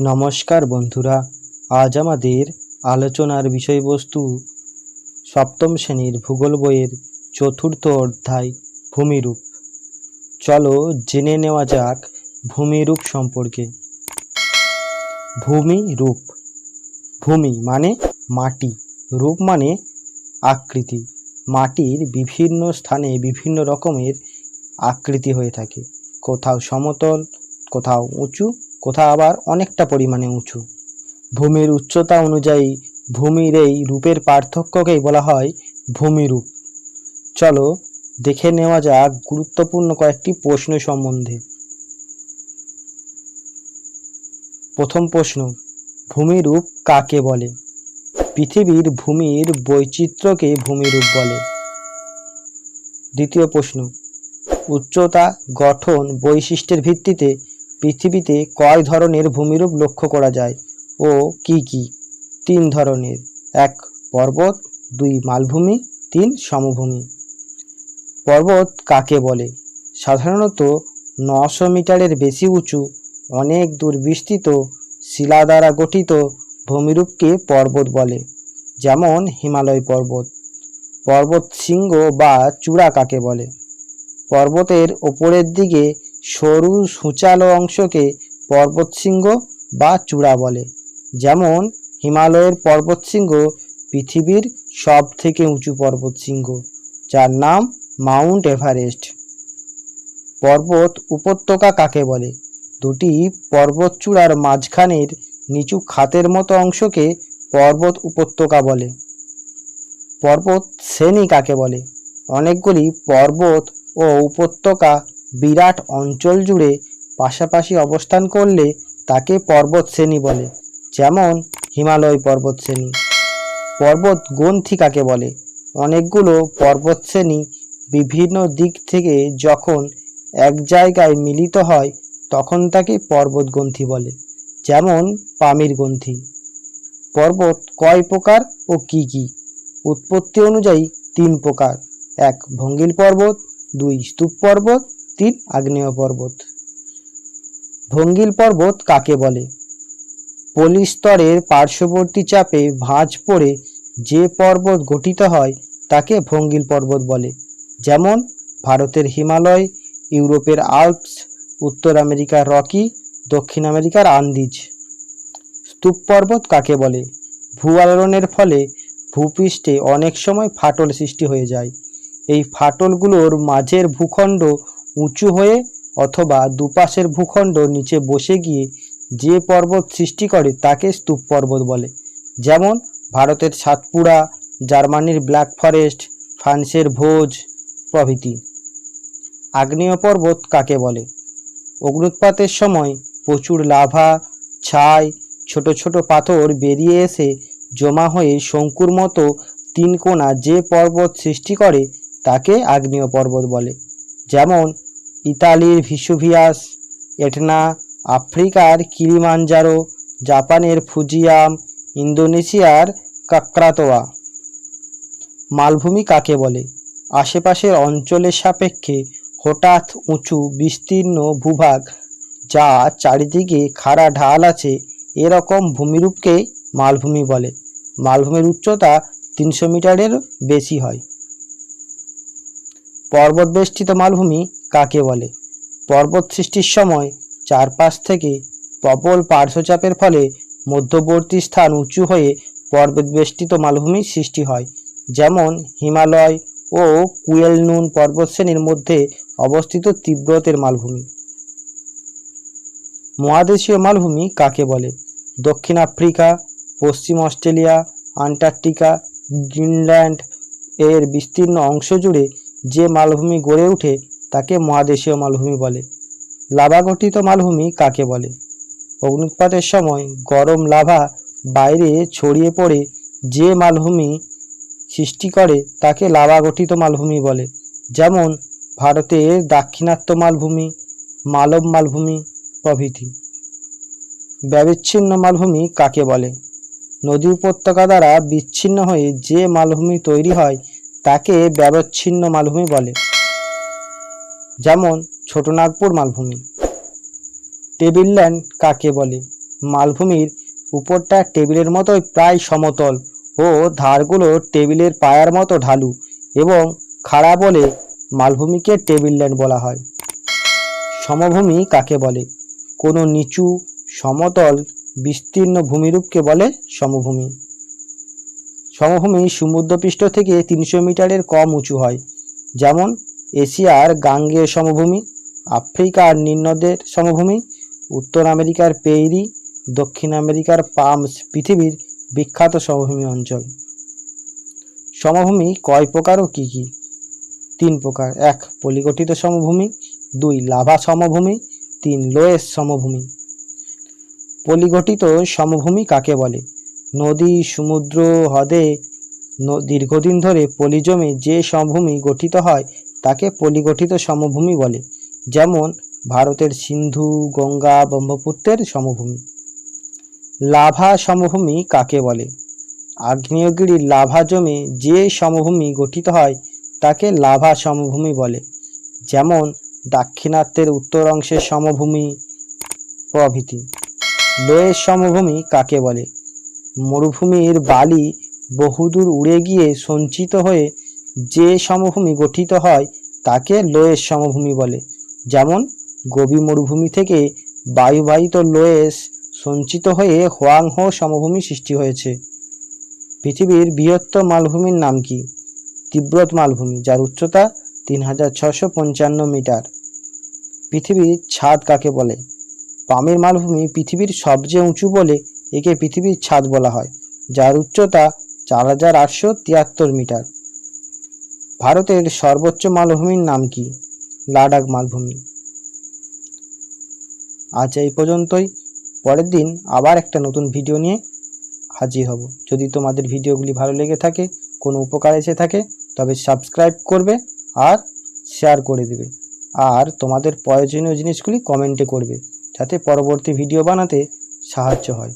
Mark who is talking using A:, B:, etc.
A: নমস্কার বন্ধুরা, আজ আমাদের আলোচনার বিষয়বস্তু সপ্তম শ্রেণির ভূগোল বইয়ের চতুর্থ অধ্যায় ভূমিরূপ। চলো জেনে নেওয়া যাক ভূমিরূপ সম্পর্কে। ভূমি রূপ ভূমি মানে মাটি, রূপ মানে আকৃতি। মাটির বিভিন্ন স্থানে বিভিন্ন রকমের আকৃতি হয়ে থাকে। কোথাও সমতল, কোথাও উঁচু কোথাও আবার অনেকটা পরিমাণে উঁচু। ভূমির উচ্চতা অনুযায়ী ভূমির এই রূপের পার্থক্যকেই বলা হয় ভূমিরূপ। চলো দেখে নেওয়া যাক গুরুত্বপূর্ণ কয়েকটি প্রশ্ন সম্বন্ধে। প্রথম প্রশ্ন, ভূমিরূপ কাকে বলে? পৃথিবীর ভূমির বৈচিত্র্যকে ভূমিরূপ বলে। দ্বিতীয় প্রশ্ন, উচ্চতা, গঠন, বৈশিষ্ট্যের ভিত্তিতে পৃথিবীতে কয় ধরনের ভূমিরূপ লক্ষ্য করা যায় ও কি কি? তিন ধরনের। এক, পর্বত, দুই, মালভূমি, তিন, সমভূমি। পর্বত কাকে বলে? সাধারণত নশো মিটারের বেশি উঁচু, অনেক দূর বিস্তৃত শিলা দ্বারা গঠিত ভূমিরূপকে পর্বত বলে, যেমন হিমালয় পর্বত। পর্বত শৃঙ্গ বা চূড়া কাকে বলে? পর্বতের ওপরের দিকে সরু সূচালো অংশকে পর্বতশৃঙ্গ বা চূড়া বলে। যেমন, হিমালয়ের পর্বতশৃঙ্গ পৃথিবীর সব থেকে উঁচু পর্বতশৃঙ্গ, যার নাম মাউন্ট এভারেস্ট। পর্বত উপত্যকা কাকে বলে? দুটি পর্বতচূড়ার মাঝখানের নিচু খাতের মতো অংশকে পর্বত উপত্যকা বলে। পর্বত শ্রেণি কাকে বলে? অনেকগুলি পর্বত ও উপত্যকা বিরাট অঞ্চল জুড়ে পাশাপাশি অবস্থান করলে তাকে পর্বত শ্রেণি বলে, যেমন হিমালয় পর্বত শ্রেণি। পর্বত গ্রন্থি কাকে বলে। অনেকগুলো পর্বত শ্রেণি বিভিন্ন দিক থেকে যখন এক জায়গায় মিলিত হয়, তখন তাকে পর্বত গ্রন্থি বলে, যেমন পামির গ্রন্থি। পর্বত কয় প্রকার ও কি কি? উৎপত্তি অনুযায়ী তিন প্রকার। এক ভঙ্গিল পর্বত, দুই স্তূপ পর্বত তিন আগ্নেয় পর্বত ভঙ্গিল পর্বত কাকে বলে? পলিস্তরের পার্শ্ববর্তী চাপে ভাঁজ পড়ে যে পর্বত গঠিত হয় তাকে ভঙ্গিল পর্বত বলে। যেমন ভারতের হিমালয়, ইউরোপের আল্পস, উত্তর আমেরিকার রকি, দক্ষিণ আমেরিকার আন্দিজ। স্তূপ পর্বত কাকে বলে? ভূ আলোড়নের ফলে ভূপৃষ্ঠে অনেক সময় ফাটল সৃষ্টি হয়ে যায়। এই ফাটলগুলোর মাঝের ভূখণ্ড উঁচু হয়ে অথবা দুপাশের ভূখণ্ড নিচে বসে গিয়ে যে পর্বত সৃষ্টি করে তাকে স্তূপ পর্বত বলে। যেমন ভারতের সাতপুরা, জার্মানির ব্ল্যাক ফরেস্ট, ফ্রান্সের ভোজ প্রভৃতি। আগ্নেয় পর্বত কাকে বলে? অগ্নুৎপাতের সময় প্রচুর লাভা, ছাই, ছোট ছোট পাথর বেরিয়ে এসে জমা হয়ে শঙ্কুর মতো তিন কোণা যে পর্বত সৃষ্টি করে তাকে আগ্নেয় পর্বত বলে। যেমন ইতালির ভিসুভিয়াস, এটনা, আফ্রিকার কিলিমাঞ্জারো, জাপানের ফুজিয়াম, ইন্দোনেশিয়ার কাকরাতোয়া। মালভূমি কাকে বলে? আশেপাশের অঞ্চলের সাপেক্ষে হঠাৎ উঁচু, বিস্তীর্ণ ভূভাগ, যা চারিদিকে খাড়া ঢাল আছে এরকম ভূমিরূপকে মালভূমি বলে। মালভূমির উচ্চতা তিনশো মিটারের বেশি হয়। পর্বত বেষ্টিত মালভূমি কাকে বলে? পর্বত সৃষ্টির সময় চারপাশ থেকে প্রবল পার্শ্বচাপের ফলে মধ্যবর্তী স্থান উঁচু হয়ে পর্বত বেষ্টিত মালভূমি সৃষ্টি হয়। যেমন হিমালয় ও কুয়েলনুন পর্বতশ্রেণীর মধ্যে অবস্থিত তিব্বতের মালভূমি। মহাদেশীয় মালভূমি কাকে বলে? দক্ষিণ আফ্রিকা, পশ্চিম অস্ট্রেলিয়া, আন্টার্কটিকা, গ্রিনল্যান্ড এর বিস্তীর্ণ অংশ জুড়ে যে মালভূমি গড়ে ওঠে, তাকে মহাদেশীয় মালভূমি বলে। লাভা গঠিত মালভূমি কাকে বলে? অগ্নুৎপাতের সময় গরম লাভা বাইরে ছড়িয়ে পড়ে যে মালভূমি সৃষ্টি করে, তাকে লাভা গঠিত মালভূমি বলে। যেমন ভারতের দাক্ষিণাত্য মালভূমি, মালব মালভূমি প্রভৃতি। ব্যবিচ্ছিন্ন মালভূমি কাকে বলে? নদী উপত্যকা দ্বারা বিচ্ছিন্ন হয়ে যে মালভূমি তৈরি হয় তাকে ব্যবচ্ছিন্ন মালভূমি বলে। যেমন ছোটনাগপুর মালভূমি। টেবিল ল্যান্ড কাকে বলে? মালভূমির উপরটা টেবিলের মতোই প্রায় সমতল ও ধারগুলো টেবিলের পায়ার মতো ঢালু এবং খাড়া বলে মালভূমিকে টেবিল ল্যান্ড বলা হয়। সমভূমি কাকে বলে? কোনো নিচু, সমতল, বিস্তীর্ণ ভূমিরূপকে বলে সমভূমি। সমভূমি সমুদ্রপৃষ্ঠ থেকে তিনশো মিটারের কম উঁচু হয়। যেমন, এশিয়ার গাঙ্গেয় সমভূমি, আফ্রিকার নিম্নদের সমভূমি, উত্তর আমেরিকার পেইরি, দক্ষিণ আমেরিকার পামস পৃথিবীর বিখ্যাত সমভূমি অঞ্চল। সমভূমি কয় প্রকার ও কী কী? তিন প্রকার। এক, পলিগঠিত সমভূমি, দুই, লাভা সমভূমি, তিন, লোয়েস সমভূমি। পলিগঠিত সমভূমি কাকে বলে? নদী সমুদ্র হ্রদে দীর্ঘদিন ধরে পলি জমে যে সমভূমি গঠিত হয়, তাকে পলিগঠিত সমভূমি বলে, যেমন ভারতের সিন্ধু, গঙ্গা, ব্রহ্মপুত্রের সমভূমি। লাভা সমভূমি কাকে বলে? আগ্নেয়গিরির লাভা জমে যে সমভূমি গঠিত হয়, তাকে লাভা সমভূমি বলে, যেমন দাক্ষিণাত্যের উত্তর অংশের সমভূমি প্রভৃতি। লোয়ের সমভূমি কাকে বলে? মরুভূমির বালি বহুদূর উড়ে গিয়ে সঞ্চিত হয়ে যে সমভূমি গঠিত হয়, তাকে লোয়েস সমভূমি বলে। যেমন, গোবি মরুভূমি থেকে বায়ুবাহিত লোয়েস সঞ্চিত হয়ে হোয়াংহো সমভূমি সৃষ্টি হয়েছে। পৃথিবীর বৃহত্তম মালভূমির নাম কি? তিব্বত মালভূমি, যার উচ্চতা তিন হাজার ছশো পঞ্চান্ন মিটার। পৃথিবীর ছাদ কাকে বলে? পামের মালভূমি পৃথিবীর সবচেয়ে উঁচু বলে একে পৃথিবীর ছাদ বলা হয়, যার উচ্চতা চার হাজার আটশো তিয়াত্তর মিটার। ভারতের সর্বোচ্চ মালভূমির নাম কি? লাডাখ মালভূমি। আজ এই পর্যন্তই। পরের দিন আবার একটা নতুন ভিডিও নিয়ে হাজির হব। যদি তোমাদের ভিডিওগুলি ভালো লেগে থাকে, কোনো উপকার এসে থাকে, তবে সাবস্ক্রাইব করবে আর শেয়ার করে দেবে। আর তোমাদের প্রয়োজনীয় জিনিসগুলি কমেন্টে করবে, যাতে পরবর্তী ভিডিও বানাতে সাহায্য হয়।